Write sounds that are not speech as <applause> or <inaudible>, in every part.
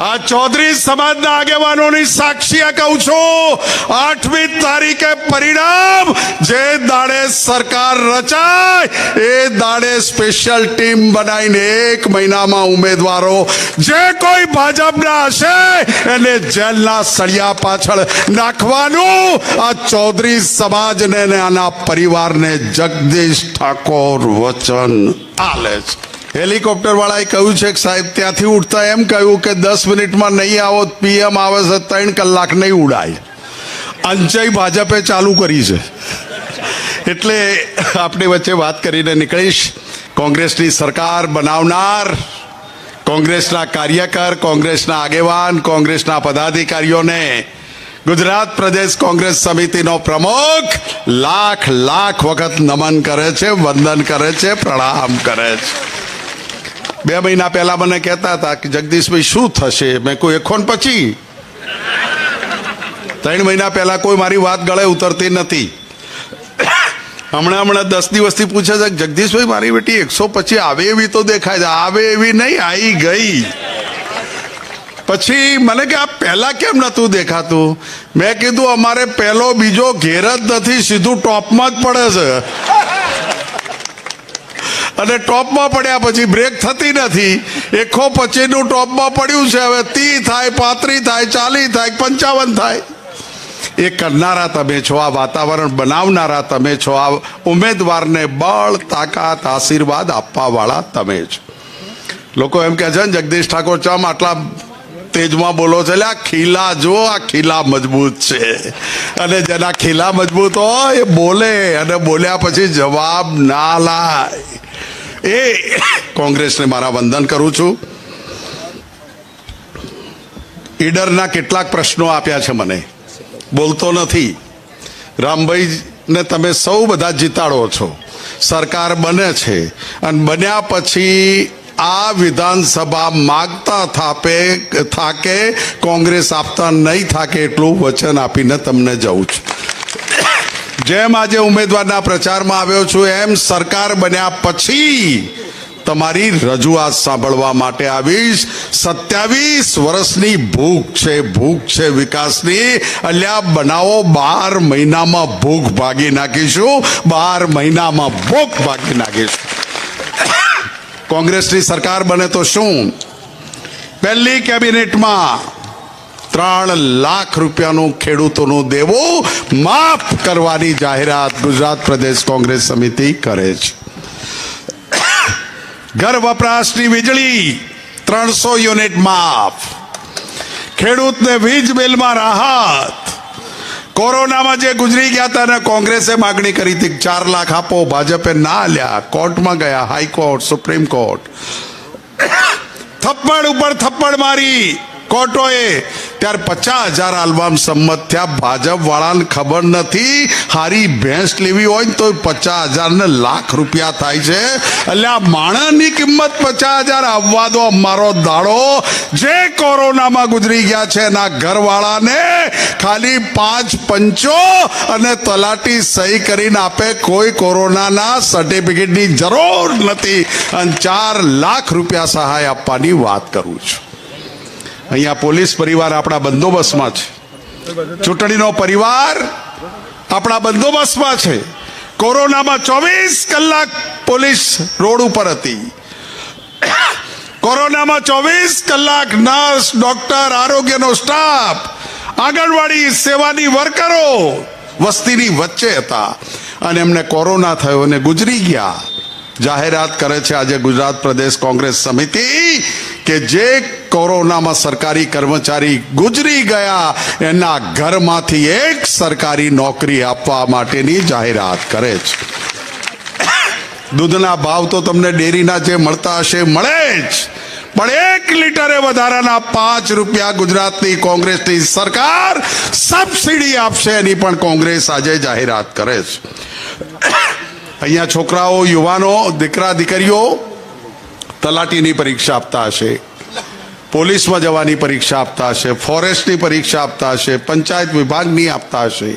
આ ચૌધરી સમાજના આગેવાનોની સાક્ષી કહું છું. આઠમી તારીખે પરિણામ. જે દાડે સરકાર રચાય, એ દાડે સ્પેશિયલ ટીમ બનાવીને એક મહિનામાં ઉમેદવારો જે કોઈ ભાજપના હશે, એને જેલના સળિયા પાછળ નાખવાનું. આ ચૌધરી સમાજને આના પરિવારને જગદીશ ઠાકોર વચન આલે છે. હેલિકોપ્ટર વાળાએ કહ્યું છે કે સાહેબ, ત્યાંથી ઉઠતા એમ કહ્યું કે દસ મિનિટમાં નહીં આવો, પીએમ આવે છે, ત્રણ કલાક નહીં ઉડાય. અંચય ભાજપે ચાલુ કરી છે. એટલે આપણી વચ્ચે વાત કરીને નીકળીશ. કોંગ્રેસની સરકાર બનાવનાર, કોંગ્રેસના કાર્યકર, કોંગ્રેસના આગેવાન, કોંગ્રેસના પદાધિકારીઓને ગુજરાત પ્રદેશ કોંગ્રેસ સમિતિનો પ્રમુખ લાખ લાખ વખત નમન કરે છે, વંદન કરે છે, પ્રણામ કરે છે. બે મહિના પહેલા મને કહેતા હતા કે, જગદીશભાઈ, શું થશે? મેં કોઈ એખોન પછી? ત્રણ મહિના પહેલા કોઈ મારી વાત ગળે ઉતરતી નથી. હમણાં હમણાં દસ દિવસથી પૂછે છે, જગદીશભાઈ, મારી બેટી એકસો પછી આવે એવી તો દેખાય છે? આવે એવી નહીં આવી ગઈ. પછી મને કે આ પહેલા કેમ નતું દેખાતું? મેં કીધું, અમારે પહેલો બીજો ઘેર જ નથી, સીધું ટોપમાં જ પડે છે. અને ટોપમાં પડ્યા પછી બ્રેક થતી નથી. એકો પછીનું ટોપમાં પડ્યું છે. હવે તી થાય, પાંત્રી થાય, ચાલી થાય પંચાવન થાય. એ કરનારા તમે છો, આ વાતાવરણ બનાવનારા તમે છો, આ ઉમેદવારને બળ, તાકાત, આશીર્વાદ આપવા વાળા તમે છો. લોકો એમ કહે છે, ને જગદીશ ઠાકોર, ચમ આટલા તેજમાં બોલો છે? એટલે આ ખીલા જો આ ખીલા મજબૂત છે. અને જેના ખીલા મજબૂત હોય, એ બોલે. અને બોલ્યા પછી જવાબ ના લાય. એ કોંગ્રેસને મારા વંદન કરું છું. ઈડરના કેટલાક પ્રશ્નો આપ્યા છે મને. બોલતો નથી. રામભાઈ ને તમે સૌ બધા જીતાડો છો. સરકાર બને છે. અને બન્યા પછી આ વિધાનસભા માગતા થાપે, થાકે, કોંગ્રેસ આપતા નહીં થાકે એટલું વચન આપીને તમને જવું છું. જેમ આજે ઉમેદવારના પ્રચારમાં આવ્યો છું, એમ સરકાર બન્યા પછી તમારી રજૂઆત સાંભળવા માટે આવીશ. સત્યાવીસ વર્ષની ભૂખ છે ભૂખ છે વિકાસની. અલ્યા, બનાવો, બાર મહિનામાં ભૂખ ભાગી નાખીશું. બાર મહિનામાં ભૂખ ભાગી નાખીશું. <coughs> કોંગ્રેસની સરકાર બને તો શું? પહેલી કેબિનેટમાં ત્રણ લાખ રૂપિયાનું ખેડૂતોનું દેવું માફ કરવાની જાહેરાત ગુજરાત પ્રદેશ કોંગ્રેસ સમિતિ કરે છે. ઘર વપરાશની વીજળી ત્રણસો યુનિટ માફ. ખેડૂતને વીજ બિલમાં રાહત. કોરોનામાં જે ગુજરી ગયા હતા અને કોંગ્રેસે માગણી કરી હતી ચાર લાખ આપો, ભાજપે ના લ્યા. કોર્ટમાં ગયા, હાઈકોર્ટ, સુપ્રીમ કોર્ટ. <coughs> થપ્પડ ઉપર થપ્પડ મારી. કોર્ટોએ ત્યારે પચાસ હજાર આલ્બમ સંમત થયા. ભાજપ વાળાને ખબર નથી. હારી ભેંસ લેવી હોય ને તો પચાસ હજાર ને લાખ રૂપિયા થાય છે. એટલે આ માણસની કિંમત પચાસ હજાર આવવા દો મારો દાડો. જે કોરોનામાં ગુજરી ગયા છે એના ઘરવાળાને ખાલી પાંચ પંચો અને તલાટી સહી કરીને આપે. કોઈ કોરોનાના સર્ટિફિકેટની જરૂર નથી. અને ચાર લાખ રૂપિયા સહાય આપવાની વાત કરું છું. અહીંયા પોલીસ પરિવાર આપણા બંદોબસ્તમાં છે. ચૂંટણીનો પરિવાર આપણા બંદોબસ્તમાં છે. કોરોનામાં ચોવીસ કલાક પોલીસ રોડ ઉપર હતી. કોરોનામાં ચોવીસ કલાક નર્સ, ડોક્ટર, આરોગ્યનો સ્ટાફ, આંગણવાડી સેવાની વર્કરો વસ્તીની વચ્ચે હતા. અને એમને કોરોના થયો અને ગુજરી ગયા. જાહેરાત કરે છે આજે ગુજરાત પ્રદેશ કોંગ્રેસ સમિતિ કે જે કોરોનામાં સરકારી કર્મચારી ગુજરી ગયા. એના ઘરમાંથી એક સરકારી નોકરી આપવા માટેની જાહેરાત કરે છે. દૂધના ભાવ તો તમને ડેરીના જે મળતા હશે, મળે જ. પણ એક લીટરે વધારાના પાંચ રૂપિયા ગુજરાતની કોંગ્રેસની સરકાર સબસિડી આપશે, એની પણ કોંગ્રેસ આજે જાહેરાત કરે છે. અહીંયા છોકરાઓ, યુવાનો, દીકરા, દીકરીઓ તલાટીની પરીક્ષા આપતા હશે. પોલીસમાં જવાની પરીક્ષા આપતા હશે, ફોરેસ્ટની પરીક્ષા આપતા હશે, પંચાયત વિભાગની આપતા હશે.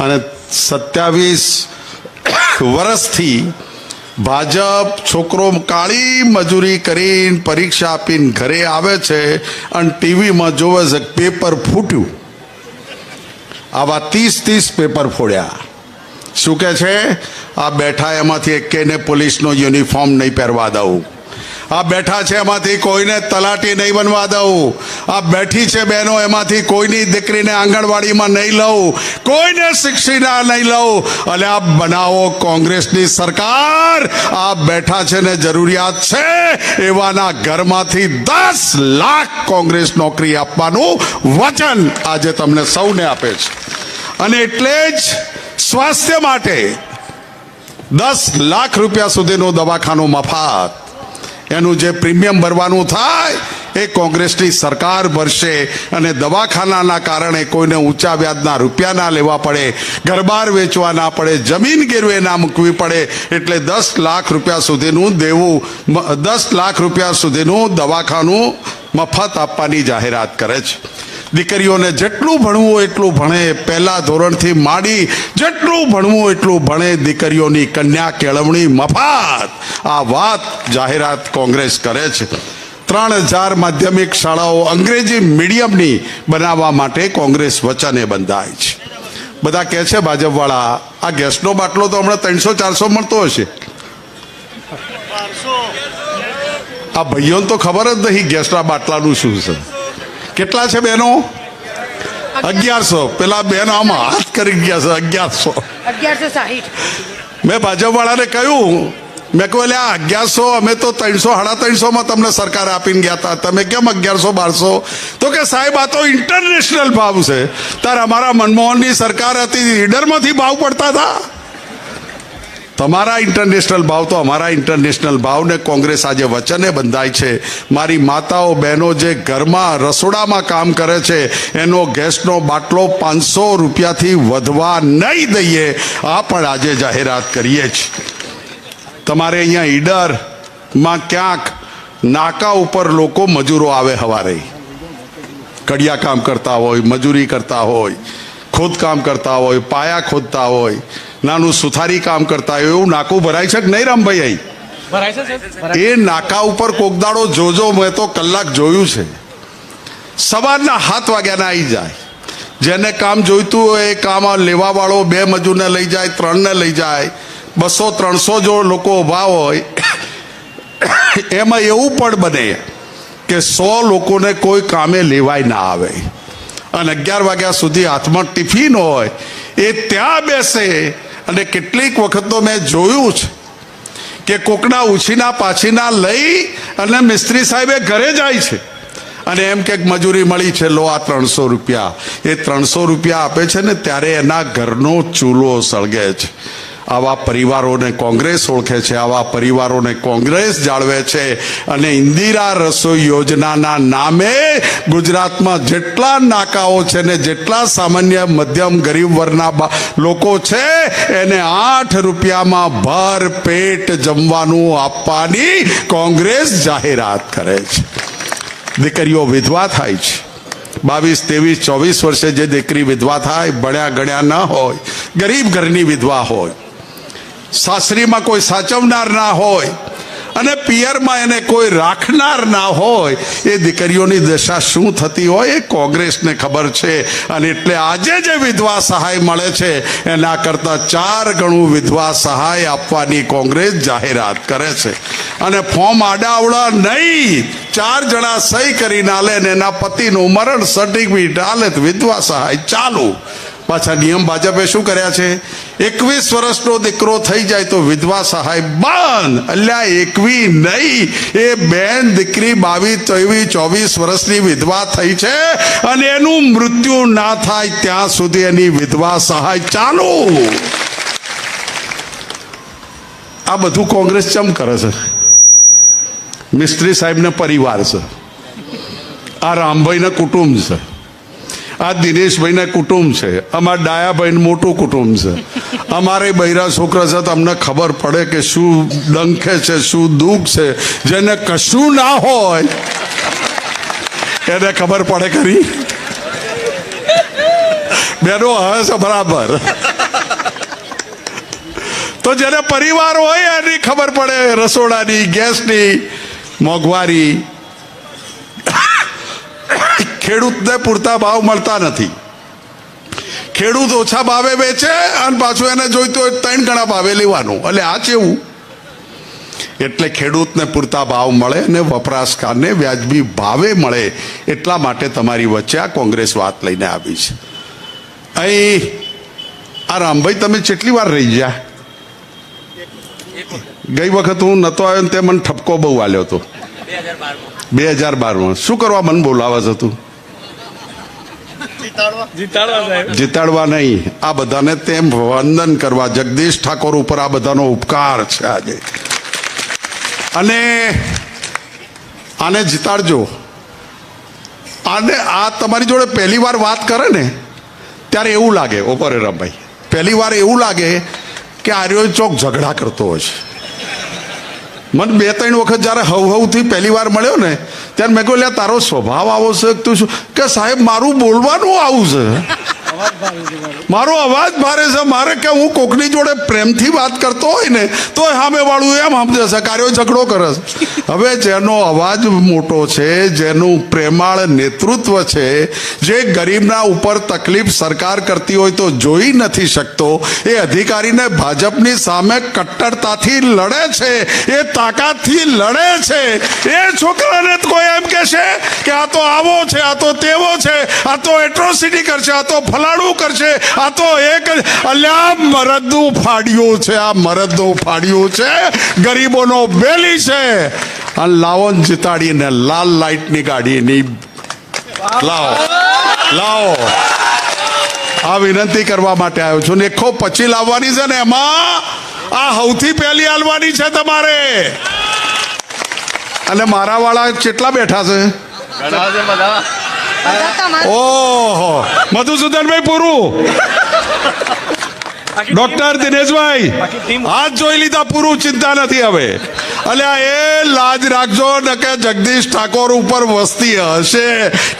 અને સત્યાવીસ વર્ષથી ભાજપ છોકરો કાળી મજૂરી કરીને પરીક્ષા આપીને ઘરે આવે છે અને ટીવીમાં જોવે છે પેપર ફૂટ્યું. આવા ત્રીસ ત્રીસ પેપર ફોડ્યા. શું કે છે? આ બેઠા એમાંથી એકેને પોલીસનો યુનિફોર્મ નહીં પહેરવા દઉં. આ બેઠા છે એમાંથી કોઈને તલાટી નહીં બનવા દઉં. આ બેઠી છે બહેનો, એમાંથી કોઈની દીકરીને આંગણવાડીમાં નહીં લઉં. કોઈને શિક્ષિતા નહીં લઉં. અને આ બનાવો કોંગ્રેસની સરકાર. આ બેઠા છે ને જરૂરિયાત છે એવાના ઘરમાંથી દસ લાખ કોંગ્રેસ નોકરી આપવાનું વચન આજે તમને સૌને આપે છે. અને એટલે જ સ્વાસ્થ્ય માટે દસ લાખ રૂપિયા સુધીનું દવાખાનું મફત. એનું જે પ્રીમિયમ ભરવાનું થાય, એ કોંગ્રેસની સરકાર ભરશે અને દવાખાનાના કારણે કોઈને ઊંચા વ્યાજના રૂપિયા ના લેવા પડે, ઘરબાર વેચવા ના પડે, જમીન ગીરવે ના મૂકવી પડે, એટલે દસ લાખ રૂપિયા સુધીનું દેવું દસ લાખ રૂપિયા સુધીનું દવાખાનું મફત આપવાની જાહેરાત કરે છે. દીકરીઓને જેટલું ભણવું એટલું ભણે. પહેલા ધોરણથી માંડી જેટલું ભણવું એટલું ભણે દીકરીઓની કન્યા કેળવણી મફાત. આ વાત જાહેરાત કોંગ્રેસ કરે છે. ત્રણ હજાર માધ્યમિક શાળાઓ અંગ્રેજી મીડિયમની બનાવવા માટે કોંગ્રેસ વચને બંધાય છે. બધા કહે છે ભાજપવાળા, આ ગેસનો બાટલો તો હમણાં ત્રણસો, ચારસો મળતો હશે. આ ભાઈઓને તો ખબર જ નહીં ગેસના બાટલાનું શું છે. કેટલા છે બેનો? અગિયારસો. પેલા બેન આમાં હાથ કરી ગયા છે અગિયારસો. અગિયારસો સાહીઠ. મેં ભાજપવાળાને કહ્યું મેં કહ્યું એટલે આ અગિયારસો અમે તો ત્રણસો સાડા ત્રણસોમાં તમને સરકાર આપીને ગયા હતા તમે કેમ અગિયારસો બારસો? તો કે સાહેબ આ તો ઇન્ટરનેશનલ ભાવ છે. ત્યારે અમારા મનમોહનની સરકાર હતી લીડરમાંથી ભાવ પડતા હતા તમારા ઇન્ટરનેશનલ ભાવ તો અમારા ઇન્ટરનેશનલ ભાવને કોંગ્રેસ આજે વચને બંધાય છે. મારી માતાઓ, બહેનો જે ઘરમાં રસોડામાં કામ કરે છે, એનો ગેસનો બાટલો પાંચસો રૂપિયાથી વધવા નહીં દઈએ. આ પણ આજે જાહેરાત કરીએ છીએ તમારે અહીંયા ઈડરમાં ક્યાંક નાકા ઉપર લોકો મજૂરો આવે હવારે. કડિયા કામ કરતા હોય, મજૂરી કરતા હોય ખોદકામ કરતા હોય, પાયા ખોદતા હોય. નાનું સુથારી કામ કરતા હોય એવું નાકું ભરાય છે કે નહીં રામભાઈ અહીં એ નાકા ઉપર કોકદાડો જોજો મેં તો કલાક જોયું છે. સવારના હાથ વાગ્યાના આવી જાય. જેને કામ જોઈતું હોય એ કામ લેવાવાળો બે મજૂરને લઈ જાય ત્રણને લઈ જાય બસો ત્રણસો જો લોકો ઊભા હોય એમાં એવું પણ બને કે સો લોકોને કોઈ કામે લેવાય ના આવે. અને અગિયાર વાગ્યા સુધી હાથમાં ટિફિન હોય એ ત્યાં બેસે અને કેટલીક વખત તો મેં જોયું છે કે કોકના ઉછીના પાછીના લઈ અને મિસ્ત્રી સાહેબે ઘરે જાય છે. અને એમ કે મજૂરી મળી છે, લો આ ત્રણસો રૂપિયા. એ ત્રણસો રૂપિયા આપે છે ને ત્યારે એના ઘરનો ચૂલો સળગે છે. આવા પરિવારોને કોંગ્રેસ ઓળખે છે, આવા પરિવારોને કોંગ્રેસ જાળવે છે અને ઇન્દિરા રસોઈ યોજનાના નામે ગુજરાતમાં જેટલા નાકાઓ છે ને જેટલા સામાન્ય મધ્યમ ગરીબ વર્ગના લોકો છે, એને આઠ રૂપિયામાં ભર પેટ જમવાનું આપવાની કોંગ્રેસ જાહેરાત કરે છે. દીકરીઓ વિધવા થાય છે. બાવીસ, ત્રેવીસ, ચોવીસ વર્ષે જે દીકરી વિધવા થાય, ભણ્યા ગણ્યા ન હોય, ગરીબ ઘરની વિધવા હોય સાસરીમાં કોઈ સાચવનાર ના હોય અને પિયરમાં એને કોઈ રાખનાર ના હોય, એ દીકરીઓની દશા શું થતી હોય એ કોંગ્રેસને ખબર છે અને એટલે આજે જે વિધવા સહાય મળે છે, એના કરતાં ચાર ગણું વિધવા સહાય આપવાની કોંગ્રેસ જાહેરાત કરે છે. અને ફોર્મ આડાવડા નહીં, ચાર જણા સહી કરીને આલે ને એના પતિનું મરણ સર્ટિફિકેટ આલે વિધવા સહાય ચાલુ. પાછા નિયમ ભાજપે શું કર્યા છે? એકવીસ વર્ષનો દીકરો થઈ જાય તો વિધવા સહાય બંધ. અલ્યા, એકવી નહીં. એ બેન દીકરી બાવીસ ચોવીસ ચોવીસ વર્ષની વિધવા થઈ છે અને એનું મૃત્યુ ના થાય ત્યાં સુધી એની વિધવા સહાય ચાલુ. આ બધું કોંગ્રેસ ચમ કરે છે? મિસ્ત્રી સાહેબને પરિવાર છે. આ રામભાઈના કુટુંબ છે. આ દિનેશભાઈને કુટુંબ છે. અમારા ડાયાભાઈને મોટું કુટુંબ છે. અમારે બૈરા છોકરા છે તમને ખબર પડે કે શું ડંખે છે, શું દુઃખ છે. જેને કશું ના હોય, એને ખબર પડે ખરી. બેનો હવે છે બરાબર. તો જેને પરિવાર હોય એની ખબર પડે, રસોડાની, ગેસની, મોંઘવારી. ખેડૂતને પૂરતા ભાવ મળતા નથી. ખેડૂત ઓછા ભાવે વેચે અને પાછું એને જોઈતું હોય ત્રણ ગણા ભાવે લેવાનું. એટલે આ જેવું એટલે ખેડૂતને પૂરતા ભાવ મળે અને વપરાશકારને વ્યાજબી ભાવે મળે એટલા માટે તમારી વચ્ચે આ કોંગ્રેસ વાત લઈને આવી છે. અહીં આ રામભાઈ તમે કેટલી વાર રહી ગયા? ગઈ વખત હું નહોતો આવ્યો ને તે મને ઠપકો બહુ આલ્યો હતો. બે હજાર બારમાં. શું કરવા મને બોલાવા હતું જીતાડવા? સાહેબ. જીતાડવા નહીં. આ બધાને તેમ વંદન કરવા. જગદીશ ઠાકોર ઉપર આ બધાનો ઉપકાર છે આજે. અને આને જીતાડજો. આને આ તમારી જોડે પહેલી વાર વાત કરે ને ત્યારે એવું લાગે. ઓપરે રમભાઈ પહેલી વાર એવું લાગે કે આર્યો ચોક ઝઘડા કરતો હોય છે. મને બે, ત્રણ વખત જ્યારે હવ હવથી પહેલી વાર મળ્યો ને, ત્યારે મેં કહ્યું, લ્યા, તારો સ્વભાવ આવો છે. તું શું કે સાહેબ, મારું બોલવાનું આવું છે. મારો. અવાજ ભારે છે, મારે કે હું કોકની જોડે પ્રેમથી વાત કરતો હોય ને તો સામેવાળું એમ સમજે છે, કાર્યો ઝઘડો કરે હવે જેનો અવાજ મોટો છે, જેનું પ્રેમાળ નેતૃત્વ છે, જે ગરીબના ઉપર તકલીફ સરકાર કરતી હોય તો જોઈ નથી શકતો, એ અધિકારીને ભાજપની સામે કટ્ટરતાથી લડે છે, એ તાકાતથી લડે છે. એ છોકરાને કોઈ એમ કે છે કે આ તો આવો છે, આ તો તેવો છે, આ તો એટ્રોસિટી કરશે, આ તો ફલાણું કરશે. આ તો એક અલ્યા મરદનું ફાડ્યું છે, આ મરદનું ફાડ્યું છે. ગરીબોનો બેલી છે. અને લાવો જીતાડીને લાલ લાઈટની ગાડીની લાવો લાવો. આ વિનંતી કરવા માટે આવ્યો છું ને એકો પછી લાવવાની છે ને એમાં? આ સૌથી પહેલી હાલવાની છે તમારે. અને મારા વાળા કેટલા બેઠા છે? ઘણા છે બધા. ઓહો મધુસૂદનભાઈ પૂરું. ડોક્ટર દિનેશભાઈ હાથ જોઈ લીધા પૂરું ચિંતા નથી હવે. અલ્યા એ લાજ રાખજો ને કે જગદીશ ઠાકોર ઉપર વસ્તી હશે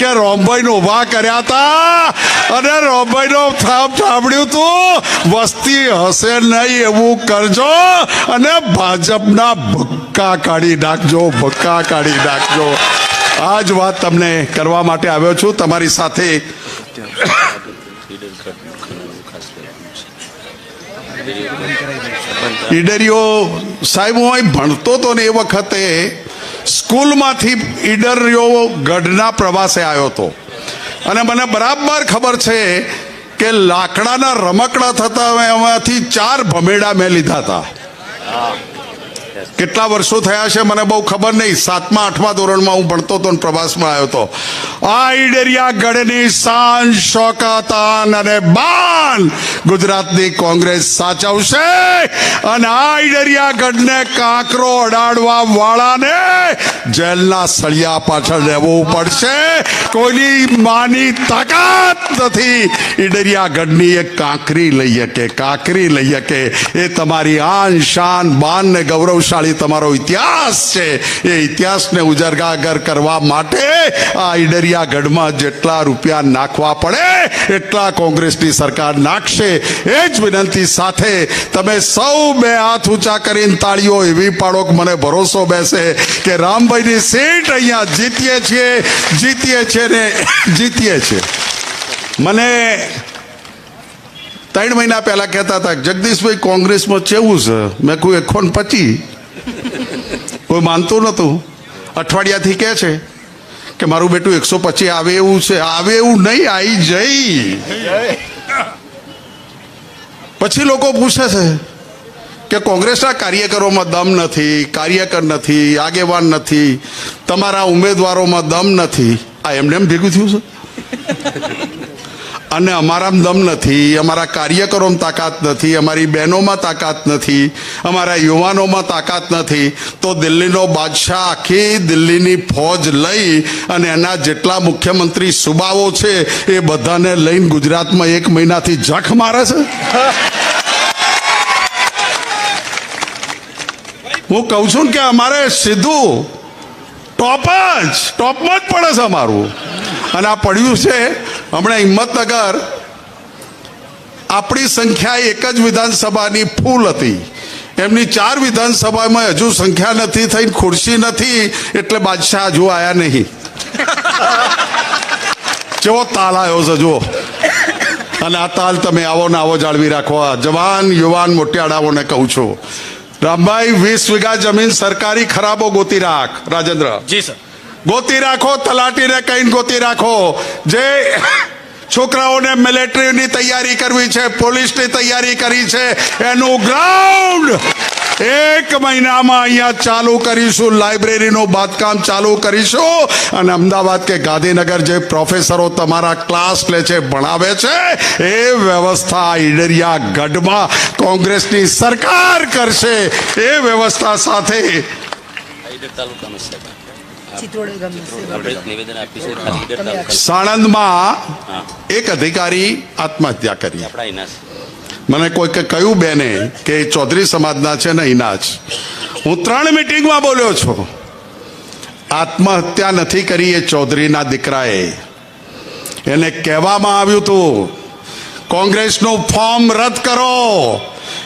કે રોમભાઈ ઊભા કર્યા હતા અને રોમભાઈ નો થાપ સાંભળ્યું તું. વસ્તી હશે નહીં એવું કરજો અને ભાજપના ભક્કા કાઢી નાખજો ભક્કા કાઢી નાખજો. આ જ વાત તમને કરવા માટે આવ્યો છું. તમારી સાથે ઈડરીઓ સાહેબ, હું અહીં ભણતો હતો ને એ વખતે સ્કૂલમાંથી ઈડરીઓ ગઢના પ્રવાસે આવ્યો હતો. અને મને બરાબર ખબર છે કે લાકડાના રમકડા થતા એમાંથી ચાર ભમેડા મેં લીધા હતા. કેટલા વર્ષો થયા છે મને બહુ ખબર નહીં. સાતમા, આઠમા ધોરણમાં હું ભણતો હતો પ્રવાસમાં આવ્યો હતો. આ ઈડેરિયા ગઢની શાન, શોકાતાન અને બાન ગુજરાતની કોંગ્રેસ સાચવશે. અને આ ઈડેરિયા ગઢને કાંકરો અડાડવા વાળાને જેલના સળિયા પાછળ રહેવું પડશે. કોઈની માની તાકાત નથી. ઈડરિયા, ગઢની એક કાંકરી લઈ શકે કાંકરી લઈ શકે એ તમારી આન શાન બાન ને ગૌરવશાળી તમારો ઇતિહાસ છે. એ ઇતિહાસને ઉજાગર કરવા માટે આ ઈડરિયા ગઢમાં જેટલા રૂપિયા નાખવા પડે, એટલા કોંગ્રેસની સરકાર નાખશે. એ જ વિનંતી સાથે તમે સૌ બે હાથ ઊંચા કરીને તાળીઓ એવી પાડો કે મને ભરોસો બેસે કે રામભાઈની સીટ અહીંયા જીતીએ છીએ જીતીએ છીએ ને જીતીએ છીએ. મને ત્રણ મહિના પહેલાં કહેતા હતા જગદીશભાઈ કોંગ્રેસમાં ચેવું છે? મેં કહું એકોન પચી. કોઈ માનતું નહોતું. અઠવાડિયાથી કહે છે કે મારું બેટું એકસો પચી આવે એવું છે. આવે એવું નહીં આવી જઈ. પછી લોકો પૂછે છે કે કોંગ્રેસના કાર્યકરોમાં દમ નથી, કાર્યકર નથી, આગેવાન નથી, તમારા ઉમેદવારોમાં દમ નથી. આ એમને એમ ભેગું થયું છે. અને અમારામાં દમ નથી, અમારા કાર્યકરોમાં તાકાત નથી, અમારી બહેનોમાં તાકાત નથી, અમારા યુવાનોમાં તાકાત નથી. તો દિલ્હીનો બાદશાહ આખી દિલ્હીની ફોજ લઈ અને એના જેટલા મુખ્યમંત્રી સુબાઓ છે, એ બધાને લઈને ગુજરાતમાં એક મહિનાથી જખ મારે છે. હું કહું છું કે અમારે સીધું ટોપ જ, ટોપમાં જ પડે છે અમારું. અને આ પડ્યું છે હમણાં હિંમતનગર. આપણી સંખ્યા એક જ વિધાનસભાની ફૂલ હતી. એમની ચાર વિધાનસભામાં હજુ સંખ્યા નથી થઈ, ખુરશી નથી, એટલે બાદશાહ હજુ આવ્યા નહીં. કેવો તાલ આવ્યો છે, જુઓ. અને આ તાલ તમે આવો ને આવો જાળવી રાખો. જવાન, યુવાન, મોટિયાળાઓને કહું છું. રામભાઈ, વીસ વીઘા જમીન સરકારી ખરાબો ગોતી રાખ, રાજેન્દ્ર. જી, સર. ગોતી રાખો, તલાટીને કહીને ગોતી રાખો. જે છોકરાઓને મિલિટરીની તૈયારી કરવી છે, પોલીસની તૈયારી કરી છે, એનું ગ્રાઉન્ડ એક મહિનામાં અહીંયા ચાલુ કરીશું. લાઇબ્રેરીનું બાંધકામ ચાલુ કરીશું અને અમદાવાદ કે ગાંધીનગર જે પ્રોફેસરો તમારા ક્લાસ લે છે, ભણાવે છે, એ વ્યવસ્થા ઈડરિયા ગઢમાં કોંગ્રેસની સરકાર કરશે. એ વ્યવસ્થા સાથે તાલુકાનો સાણંદમાં એક અધિકારી આત્મહત્યા કરી. મને કોઈકે કહ્યું બેને કે એ ચૌધરી સમાજના છે ને ઇનાજ જ. હું ત્રણ મિટિંગમાં બોલ્યો છું. આત્મહત્યા નથી કરી એ ચૌધરીના દીકરાએ. એને કહેવામાં આવ્યું હતું કોંગ્રેસનું ફોર્મ રદ કરો.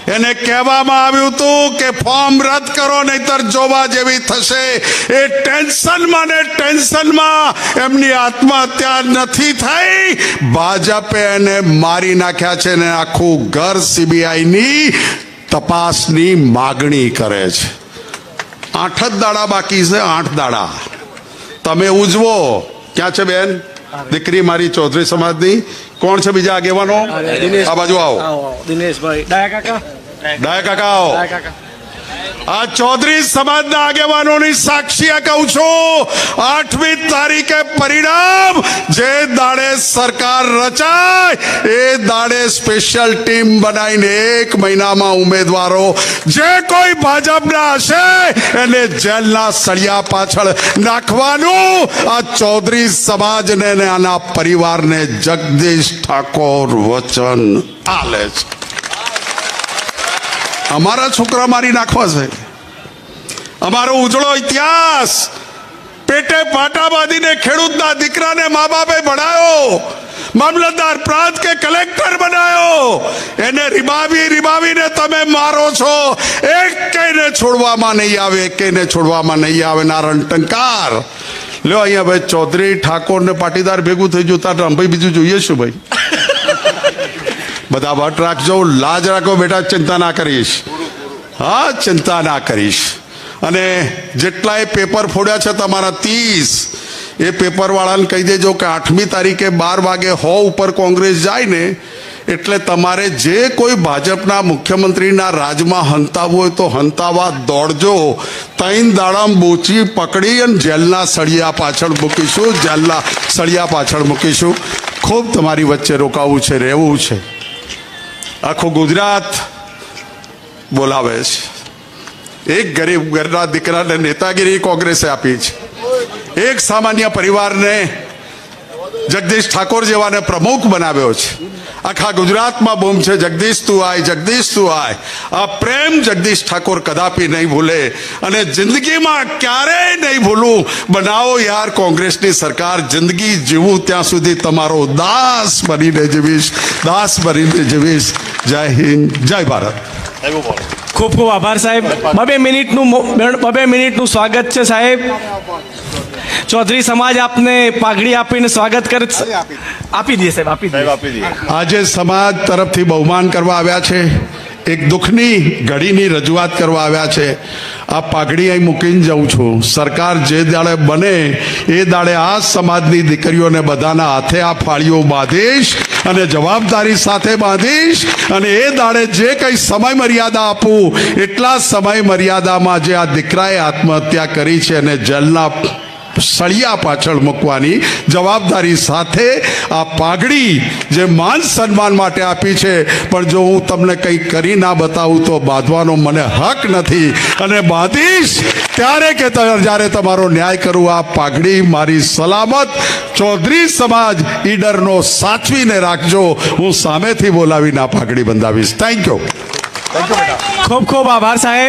એને કહેવામાં આવ્યું હતું કે ફોર્મ રદ કરો, નહીતર જોવા જેવી થશે. એ ટેન્શનમાં ને ટેન્શનમાં એમની આત્મહત્યા નથી થઈ. ભાજપે એને મારી નાખ્યા છે ને આખું ઘર સીબીઆઈની તપાસની માગણી કરે છે. આઠ જ દાડા બાકી છે, આઠ દાડા. તમે ઉજવો. ક્યાં છે બેન? દીકરી મારી ચૌધરી સમાજની. કોણ છે બીજા આગેવાનો. આ બાજુ આવો. આવો દિનેશભાઈ. ડાયા કાકા? ડાયા કાકા આવો. કાકા. આ ચૌધરી સમાજના આગેવાનોની સાક્ષી કહું છું. આઠમી તારીખે પરિણામ. જે દાડે સરકાર રચાય, એ દાડે સ્પેશિયલ ટીમ બનાવીને એક મહિનામાં ઉમેદવારો જે કોઈ ભાજપના હશે, એને જેલના સળિયા પાછળ નાખવાનું. આ ચૌધરી સમાજને આના પરિવારને જગદીશ ઠાકોર વચન આલે છે. અમારા છોકરા મારી નાખવા છે. અમારો ઉજળો ઇતિહાસ પેટે પાટા બાંધીને ખેડૂતના દીકરાને મા બાપે ભણાયો. મામલતદાર પ્રાંત કે કલેક્ટર બનાયો. એને રીબાવી, રીબાવીને તમે મારો છો. એક કઈને છોડવામાં નહીં આવે, એક કઈને છોડવામાં નહીં આવે, નારણ ટંકાર. લ્યો અહીંયા ભાઈ ચૌધરી ઠાકોર ને પાટીદાર ભેગું થઈ જતા રમભાઈ બીજું જોઈએ શું ભાઈ? બધા વટ રાખજો, લાજ રાખો બેટા, ચિંતા ના કરીશ. હા, ચિંતા ના કરીશ. અને જેટલાય પેપર ફોડ્યા છે તમારા ત્રીસ, એ પેપરવાળાને કહી દેજો કે આઠમી તારીખે બાર વાગે હો ઉપર કોંગ્રેસ જાય ને, એટલે તમારે જે કોઈ ભાજપના મુખ્યમંત્રીના રાજમાં હંતાવવું હોય તો હંતાવા દોડજો. ત્રણ દાડામ બોચી પકડી અને જેલના સળિયા પાછળ મૂકીશું, જેલના સળિયા પાછળ મૂકીશું. ખૂબ તમારી વચ્ચે રોકાવું છે, રહેવું છે. આખું ગુજરાત બોલાવે છે. એક ગરીબ ઘરના દીકરાને નેતાગીરી કોંગ્રેસે આપી છે. એક સામાન્ય પરિવારને જગદીશ ઠાકોર જેવાને પ્રમુખ બનાવ્યો છે. આખા ગુજરાતમાં બૂમ છે, જગદીશ તું આય, જગદીશ તું આય. આ પ્રેમ જગદીશ ઠાકોર કદાપી નહીં ભૂલે અને જિંદગીમાં ક્યારેય નહીં ભૂલું. બનાવો યાર કોંગ્રેસની સરકાર, જિંદગી જીવું ત્યાં સુધી તમારો દાસ બનીને જીવીશ, દાસ બનીને જીવીશ. જય હિન્દ જય ભારત. ખૂબ ખૂબ આભાર સાહેબ. બબે મિનિટનું બબે મિનિટનું સ્વાગત છે સાહેબ. ચૌધરી સમાજ આપને પાઘડી આપીને સ્વાગત કરે આપી દઈએ સાહેબ આપી દઈએ. આજે સમાજ તરફથી બહુમાન કરવા આવ્યા છે. એક દુઃખની ઘડીની રજૂઆત કરવા આવ્યા છે. આ પાઘડી અહીં મૂકીને જાઉં છું. સરકાર જે દાડે બને, એ દાડે આ સમાજની દીકરીઓને બધાના હાથે આ ફાળીઓ બાંધીશ અને જવાબદારી સાથે બાંધીશ અને એ દાડે જે કંઈ સમય મર્યાદા આપું, એટલા સમય મર્યાદામાં જે આ દીકરાએ આત્મહત્યા કરી છે અને જેલના સળિયા પાછળ મૂકવાની જવાબદારી સાથે આ પાઘડી જે માન સન્માન માટે આપી છે, પણ જો હું તમને કંઈ કરી ના બતાવું તો બાંધવાનો મને હક નથી. અને બાંધીશ ત્યારે કે જ્યારે તમારો ન્યાય કરું, આ પાઘડી મારી સલામત ચૌધરી સમાજ ઈડરનો સાચવીને રાખજો. હું સામેથી બોલાવીને આ પાઘડી બંધાવીશ. થેન્ક યુ ખૂબ ખૂબ આભાર સાહેબ.